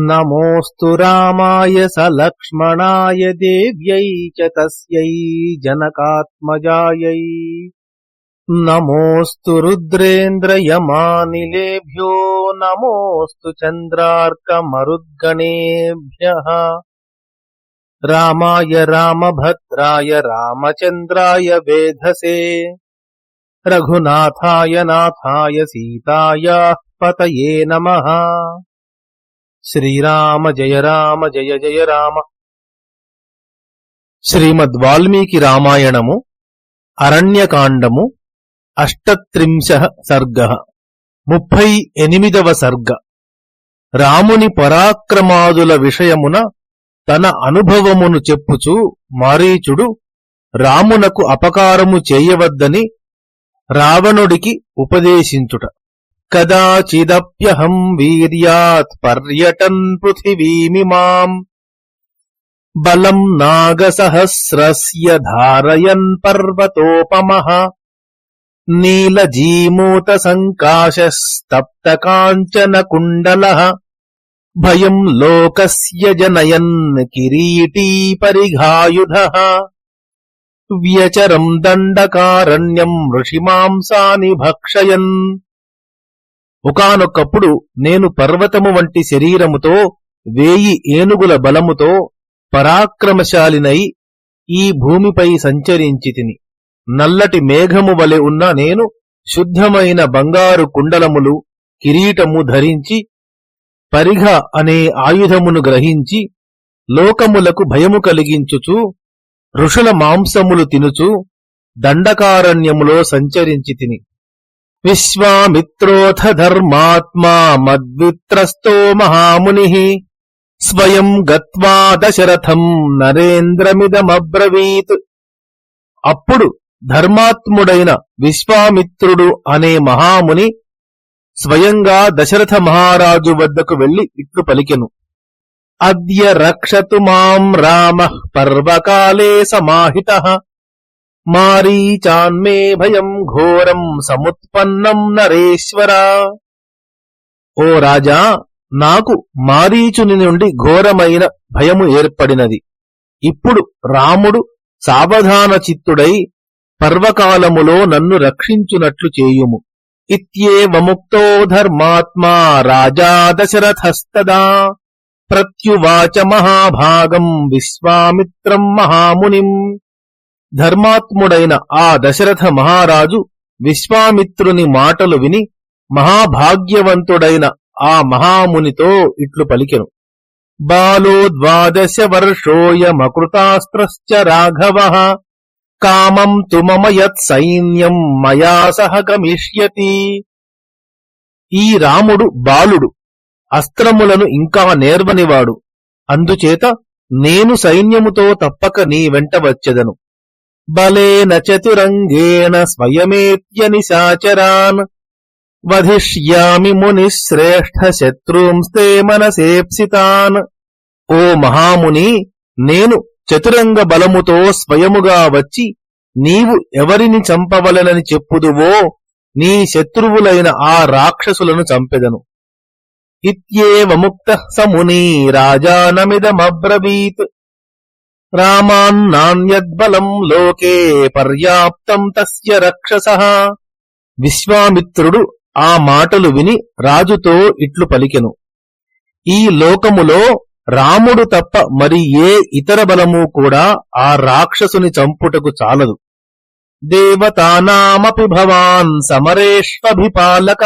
नमोस्तु राय स लक्ष्मणाय देव्यै च तस्यै जनकात्मजायै। नमोऽस्तु रुद्रेन्द्रयमानिलेभ्यो, नमोऽस्तु राय राम भद्रा रामचंद्रा वेधसे। रघुनाथाय नाथाय सीतायाः पतये नमः। శ్రీరామ జయ రామ జయ జయ రామ. శ్రీమద్ వాల్మీకి రామాయణము అరణ్యకాండము అష్టత్రింశ సర్గ ముప్పై ఎనిమిదవ సర్గ. రాముని పరాక్రమాదుల విషయమున తన అనుభవమును చెప్పుచూ మారీచుడు రామునకు అపకారము చేయవద్దని రావణుడికి ఉపదేశించుట. కదాచిదప్యహం వీర్యాత్ పర్యటన్ పృథివీమిమాం బలం నాగసహస్రస్య ధారయన్ పర్వతోపమః. నీలజీమూత సంకాశస్తప్త కాంచన కుండలః భయం లోకస్య జనయన్ కిరీటీ పరిఘాయుధః. వ్యచరం ఒకనొకప్పుడు ఒకానొక్కప్పుడు నేను పర్వతము వంటి శరీరముతో వేయి ఏనుగుల బలముతో పరాక్రమశాలినై ఈ భూమిపై సంచరించి తిని నల్లటి మేఘము వలె ఉన్న నేను శుద్ధమైన బంగారు కుండలములు కిరీటము ధరించి పరిఘ అనే ఆయుధమును గ్రహించి లోకములకు భయము కలిగించుచు ఋషుల మాంసములు తినుచు దండకారణ్యములో సంచరించి తిని విశ్వామిత్రోథ ధర్మాత్మా మద్విత్రస్తో మహాముని. స్వయం గత్వా దశరథం నరేంద్రమిదమబ్రవీత్. అప్పుడు ధర్మాత్ముడైన విశ్వామిత్రుడు అనే మహాముని స్వయంగా దశరథ మహారాజు వద్దకు వెళ్ళి ఇట్లు పలికెను. అద్య రక్షతు మాం రామ పర్వకాలే సమాహిత. మారీచాన్మే భయం ఘోరం సముత్పన్నం నరేశ్వర. ఓ రాజా నాకు మారీచుని నుండి ఘోరమైన భయము ఏర్పడినది. ఇప్పుడు రాముడు సావధాన చిత్తుడై పర్వకాలములో నన్ను రక్షించునట్లు చేయుము. ఇత్యేవముక్తో ధర్మాత్మా రాజా దశరథస్తదా. ప్రత్యువాచ మహాభాగం విశ్వామిత్రం మహామునిం. ధర్మాత్ముడైన ఆ దశరథ మహారాజు విశ్వామిత్రుని మాటలు విని మహాభాగ్యవంతుడైన ఆ మహామునితో ఇట్లు పలికెను. బాలో ద్వాదశ వర్షోయమకృతాస్త్రశ్చ రాఘవ కామం తు మమ యత్ సైన్యం మయా సహ గమిష్యతి. ఈ రాముడు బాలుడు అస్త్రములను ఇంకా నేర్వనివాడు అందుచేత నేను సైన్యముతో తప్పక నీ వెంట వచ్చెదను. బలేన చతురంగేణ స్వయమేత్య నిశాచరాన్. వధిష్యామి ముని శ్రేష్ఠ శత్రూంస్తే మనసేప్సితాన్. ఓ మహాముని నేను చతురంగ బలముతో స్వయముగా వచ్చి నీవు ఎవరిని చంపవలనని చెప్పుదువో నీ శత్రువులైన ఆ రాక్షసులను చంపెదను. ఇత్యేవముక్త సముని రాజానమిదమబ్రవీత్ రామాన్నాన్యద్బలం లోకే పర్యాప్తం తస్య రక్షస విశ్వామిత్రుడు ఆ మాటలు విని రాజుతో ఇట్లు పలికెను. ఈ లోకములో రాముడు తప్ప మరి ఏ ఇతర బలము కూడా ఆ రాక్షసుని చంపుటకు చాలదు. దేవతానామపి భవాన్ సమరేష్వభిపాలక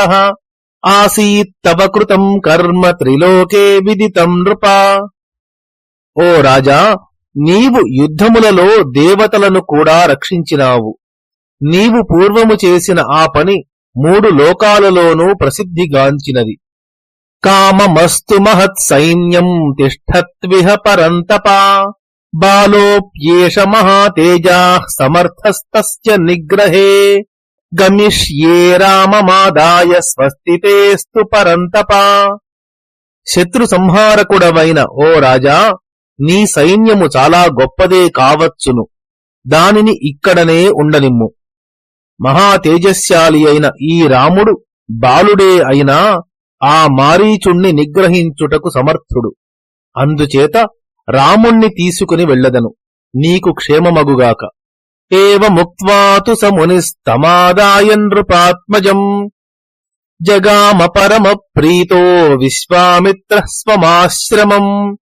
ఆసీత్తవ కృతం కర్మ త్రిలోకే విదితం నృప। ఓ రాజా నీవు యుద్ధములలో దేవతలను కూడా రక్షించినావు. నీవు పూర్వము చేసిన ఆ పని మూడు లోకాలలోనూ ప్రసిద్ధిగాంచినది. కామమస్తు మహత్ సైన్యం తిష్టత్విహ పరంతపా బాలోప్యేష మహాతేజా సమర్థస్తస్య నిగ్రహే గమిష్యే రామమాదాయ స్వస్తితేస్తు పరంతపా. శత్రు సంహారకుడవైన ఓ రాజా నీ సైన్యము చాలా గొప్పదే కావచ్చును. దానిని ఇక్కడనే ఉండనిమ్ము. మహా తేజస్శాలి అయిన ఈ రాముడు బాలుడే అయినా ఆ మారీచుణ్ణి నిగ్రహించుటకు సమర్థుడు. అందుచేత రాముణ్ణి తీసుకుని వెళ్ళదను. నీకు క్షేమమగుగాక. ఏవ సమునిస్తమాదాయనృపాత్మజం జగామ పరమ ప్రీతో విశ్వామిత్ర స్వమాశ్రమం.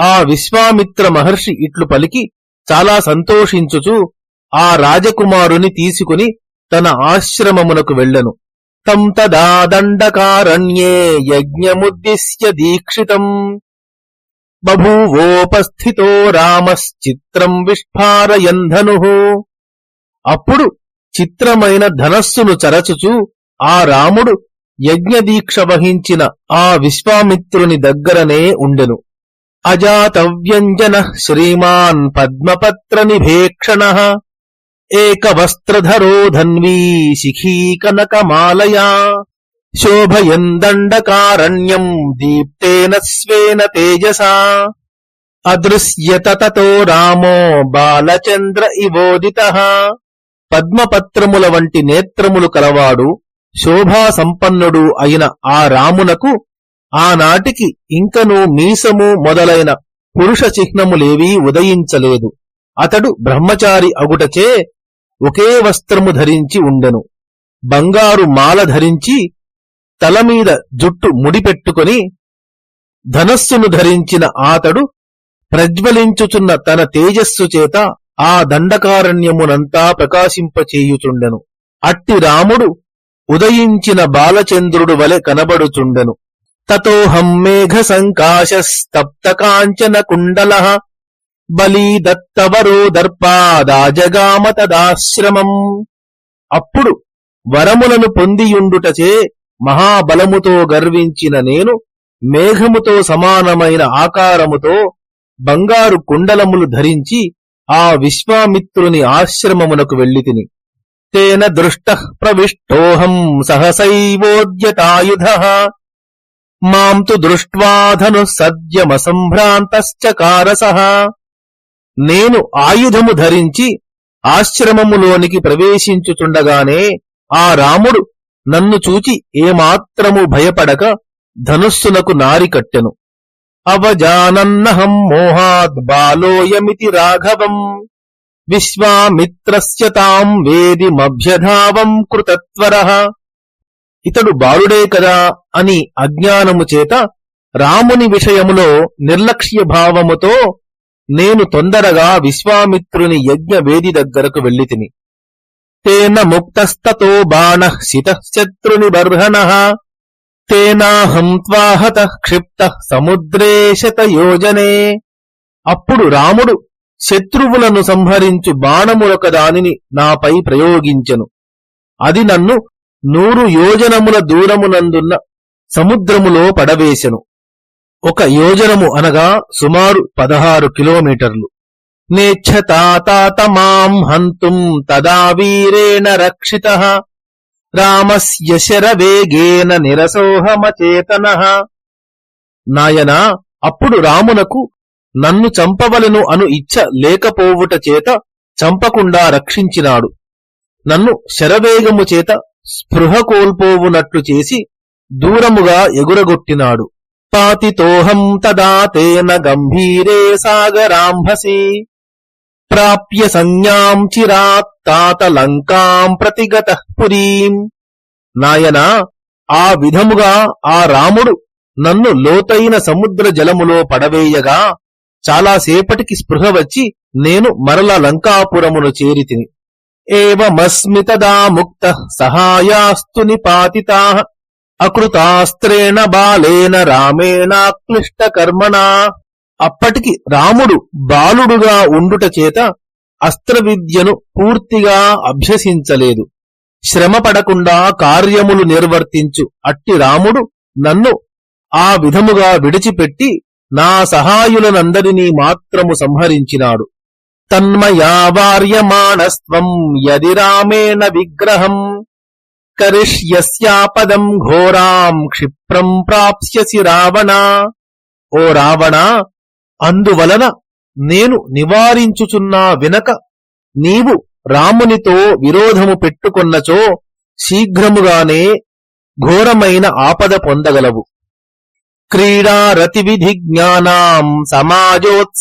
ఆ విశ్వామిత్ర మహర్షి ఇట్లు పలికి చాలా సంతోషించుచు ఆ రాజకుమారుని తీసుకుని తన ఆశ్రమమునకు వెళ్ళను. తం తదా దండకారణ్యే యజ్ఞముద్దిశ్య దీక్షితం. బభూవోపస్థితో రామశ్చిత్రం విష్ఫారయంధను అప్పుడు చిత్రమైన ధనస్సును చరచుచు ఆ రాముడు యజ్ఞదీక్ష వహించిన ఆ విశ్వామిత్రుని దగ్గరనే ఉండెను. అజాతవ్యంజన శ్రీమాన్ పద్మపత్ర నిభేక్షణ ఏకవస్త్రధరో ధన్వీ శిఖీ కనకమాలయా శోభయందండకారణ్యం దీప్తేన స్వేన తేజసా అదృశ్యత తతో రామో బాలచంద్ర ఇవోదిత పద్మపత్రముల వంటి నేత్రములు కలవాడు శోభా సంపన్నుడు అయిన ఆ రామునకు ఆనాటికి ఇంకను మీసము మొదలైన పురుష చిహ్నములేవీ ఉదయించలేదు. అతడు బ్రహ్మచారి అగుటచే ఒకే వస్త్రము ధరించి ఉండెను. బంగారు మాల ధరించి తలమీద జుట్టు ముడిపెట్టుకుని ధనస్సును ధరించిన ఆతడు ప్రజ్వలించుచున్న తన తేజస్సు చేత ఆ దండకారణ్యమునంతా ప్రకాశింపచేయుచుండెను. అట్టి రాముడు ఉదయించిన బాలచంద్రుడు వలె కనబడుచుండెను. తతోహం మేఘ సంకాశస్తప్త కాంచన కుండల బలీ దత్తవరో దర్పాదాజగామ తదాశ్రమం అప్పుడు వరములను పొందియుండుటచే మహాబలముతో గర్వించిన నేను మేఘముతో సమానమైన ఆకారముతో బంగారు కుండలములు ధరించి ఆ విశ్వామిత్రుని ఆశ్రమమునకు వెళ్ళితిని. తేన దృష్ట ప్రవిష్టోహం సహసైవోద్యతాయుధ. మాం తు దృష్ట్వాధను సద్యమసంభ్రాంతశ్చకారస నేను ఆయుధము ధరించి ఆశ్రమములోనికి ప్రవేశించుచుండగానే ఆ రాముడు నన్ను చూచి ఏమాత్రము భయపడక ధనుస్సునకు నారి కట్టెను. అవజానన్నహం మోహాద్ బాలోయమితి రాఘవం. విశ్వామిత్రస్య తాం వేదిమభ్యధావం కృతత్వర. ఇతడు బాలుడే కదా అని అజ్ఞానము చేత రాముని విషయములో నిర్లక్ష్య భావముతో నేను తొందరగా విశ్వామిత్రుని యజ్ఞ వేది దగ్గరకు వెళ్ళితిని. తేన ముక్తస్తతో బాణ శితశత్రుని బర్హణ తేనాహం త్వాహత క్షిప్త సముద్రేశత యోజనే. అప్పుడు రాముడు శత్రువులను సంహరించు బాణములొక దానిని నాపై ప్రయోగించెను. అది నన్ను నూరు యోజనముల దూరమునందున్న సముద్రములో పడవేశెను ఒక యోజనము అనగా సుమారు పదహారు కిలోమీటర్లు. నేచ్చతాతమాం హంతుం తదా వీరేణ రక్షిత. రామస్య శరవేగేన నిరసోహమచేతన. నాయనా అప్పుడు రామునకు నన్ను చంపవలను అను ఇచ్చ లేకపోవుట చేత చంపకుండా రక్షించినాడు. నన్ను శరవేగము చేత స్పృహ కోల్పోవునట్లు చేసి దూరముగా ఎగురగొట్టినాడు. పాతితోహం తదా తేన గంభీరే సాగరాంభసి. ప్రాప్య సంజ్ఞాం చిరాత్తాత లంకాం ప్రతిగత పురీం. నాయనా ఆ విధముగా ఆ రాముడు నన్ను లోతైన సముద్ర జలములో పడవేయగా చాలాసేపటికి స్పృహ వచ్చి నేను మరల లంకాపురమును చేరితిని. ఏవమస్మితదా ముక్త సహాయాస్తు నిపాతితా అకృతాస్త్రేణ బాలేన రామేణాక్లిష్ట కర్మణా అప్పటికి రాముడు బాలుడుగా ఉండుట చేత అస్త్ర విద్యను పూర్తిగా అభ్యసించలేదు. శ్రమ పడకుండా కార్యములు నిర్వర్తించు అట్టి రాముడు నన్ను ఆ విధముగా విడిచిపెట్టి నా సహాయులనందరినీ మాత్రము సంహరించినాడు. తన్మయావార్యమాణస్త్వం యది రామేణ విగ్రహం కరిష్యస్యాపదం ఘోరాం క్షిప్రం ప్రాప్స్యసి రావణ ఓ రావణ అందువలన నేను నివారించుచున్నా వినక నీవు రామునితో విరోధము పెట్టుకొన్నచో శీఘ్రముగానే ఘోరమైన ఆపద పొందగలవు. క్రీడారతి విధి జ్ఞానాం సమాజోత్సవశాలినాం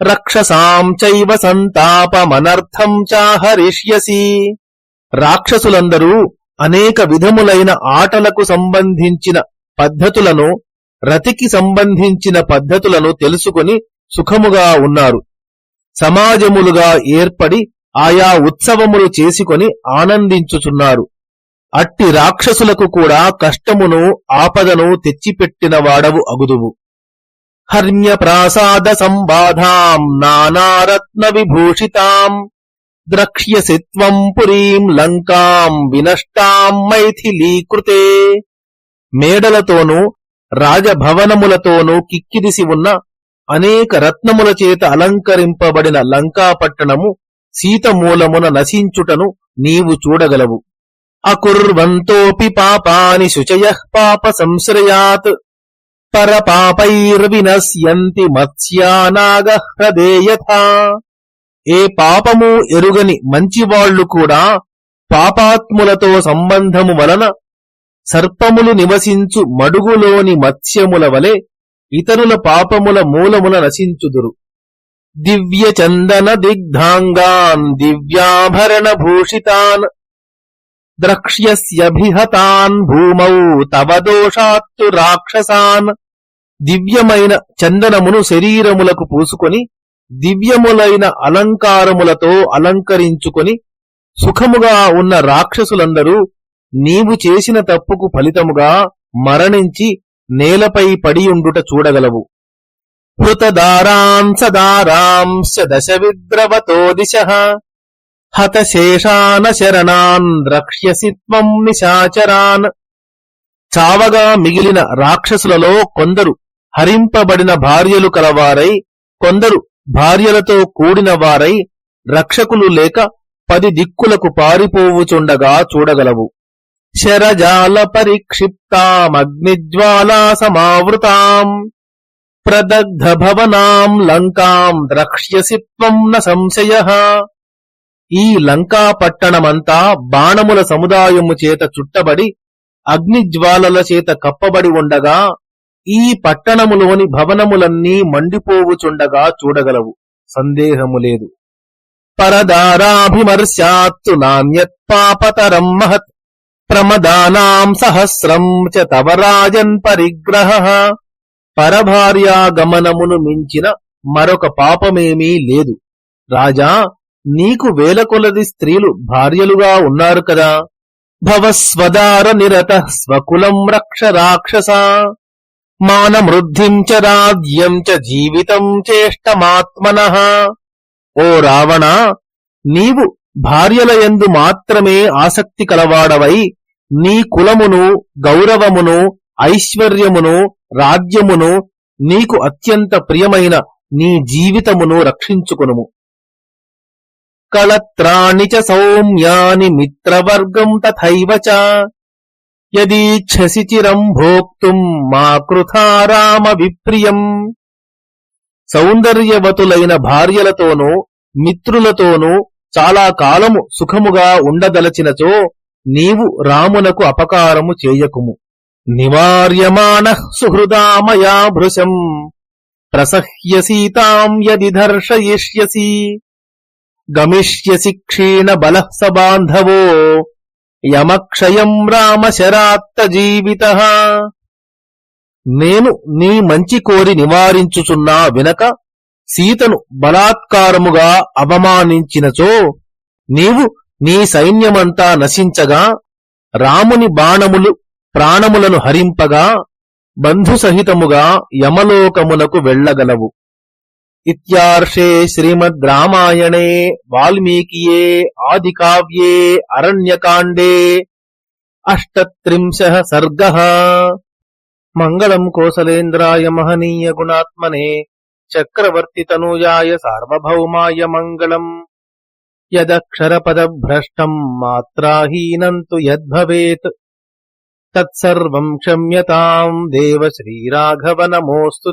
రక్షసాం చైవ సంతాపమనర్థం చాహరిష్యసి. రాక్షసులందరూ అనేక విధములైన ఆటలకు సంబంధించిన పద్ధతులను రతికి సంబంధించిన పద్ధతులను తెలుసుకుని సుఖముగా ఉన్నారు. సమాజములుగా ఏర్పడి ఆయా ఉత్సవములు చేసుకొని ఆనందించుచున్నారు. అట్టి రాక్షసులకు కూడా కష్టమును ఆపదను తెచ్చిపెట్టిన వాడవు అగుదువు. హర్మ్యప్రాసాద సంబాధాం నానారత్న విభూషితాం ద్రక్ష్యసి త్వం పురీం లంకాం వినష్టాం మైథిలీకృతే మేడలతోనూ రాజభవనములతోనూ కిక్కిరిసి ఉన్న అనేక రత్నముల చేత అలంకరింపబడిన లంకాపట్టణము సీతమూలమున నశించుటను నీవు చూడగలవు। అకుర్వంతోపి పాపాని శుచయ పాప సంశ్రయాత్ పరపాపైర్వినశ్యంతి మత్స్యానాగ హ్రదేయథా ఏ పాపము ఎరుగని మంచివాళ్ళు కూడా పాపాత్ములతో సంబంధము వలన సర్పములు నివసించు మడుగులోని మత్స్యముల వలె ఇతరుల పాపముల మూలమున నశించుదురు. దివ్య చందన దిగ్ధాంగాన్ దివ్యాభరణ భూషితాన్ ద్రక్ష్యస్యభిహతాన్ భూమౌ తవ దోషాత్తు రాక్షసాన్ దివ్యమైన చందనమును శరీరములకు పూసుకొని దివ్యములైన అలంకారములతో అలంకరించుకొని సుఖముగా ఉన్న రాక్షసులందరూ నీవు చేసిన తప్పుకు ఫలితముగా మరణించి నేలపై పడియుండుట చూడగలవు. హృతదారాం సదారాంశ దిశ హతశేషాన శరణాన్ రక్ష్యసి త్వం నిశాచరాన్. చావగా మిగిలిన రాక్షసులలో కొందరు హరింపబడిన భార్యలు కలవారై కొందరు భార్యలతో కూడిన వారై రక్షకులు లేక పది దిక్కులకు పారిపోవుచుండగా చూడగలవు. శరజాల పరిక్షిప్తామగ్నిజ్వాలా సమావృతాం ప్రదగ్ధ భవనాం లంకాం ద్రక్ష్యసి త్వం న సంశయ. ఈ లంకా పట్టణమంతా బాణముల సముదాయము చేత చుట్టబడి అగ్నిజ్వాలల చేత కప్పబడి ఉండగా ఈ పట్టణములోని భవనములన్నీ మండిపోవుచుండగా చూడగలవు. సందేహము లేదు. పరదారాభిమర్శాత్తు నాణ్యత్ పాపతరం మహత్ ప్రమదానాం సహస్రం చ తవరాజన్ పరిగ్రహ. పరభార్యాగమనమును మించిన మరొక పాపమేమీ లేదు. రాజా నీకు వేల కొలది స్త్రీలు భార్యలుగా ఉన్నారు కదా. భవస్వదార నిరత స్వకులం రక్ష రాక్షసా. మానమృద్ధిం చ రాజ్యం చ జీవితం చేష్టమాత్మన. ఓ రావణ నీవు భార్యలయందు మాత్రమే ఆసక్తి కలవాడవై నీ కులమును గౌరవమును ఐశ్వర్యమును రాజ్యమును నీకు అత్యంత ప్రియమైన నీ జీవితమును రక్షించుకునుము. కళత్రాణి చ సౌమ్యాని మిత్రవర్గం తథైవ చ. యదీచ్ఛసి చిరం భోక్తుం మా కృథారామ విప్రియం సౌందర్యవతులైన భార్యలతోనూ మిత్రులతోనూ చాలా కాలము సుఖముగా ఉండదలచినచో నీవు రామునకు అపకారము చేయకుము. నివార్యమాణ సుహృదామయా భృశం. ప్రసహ్య సీతాం యది దర్శయిష్యసి. గమిష్యసి క్షీణ బలః స బాంధవో. యమక్షయం రామ శరాత్త జీవిత నేను నీ మంచి కోరి నివారించుచున్నా వినక సీతను బలాత్కారముగా అవమానించినచో నీవు నీ సైన్యమంతా నశించగా రాముని బాణములు ప్రాణములను హరింపగా బంధుసహితముగా యమలోకమునకు వెళ్ళగలవు. इत्यार्षे श्रीमद् रामायणे वाल्मीकिये आदिकाव्ये अरण्यकाण्डे अष्टत्रिंशः सर्गः। मङ्गलम् कोसलेन्द्राय महनीय गुणात्मने चक्रवर्तितनूजाय सार्वभौमाय मङ्गलम्। यदक्षरपदभ्रष्टम् मात्राहीनम् तु यद्भवेत्। तत्सर्वम् क्षम्यताम् देव श्रीराघव नमोऽस्तु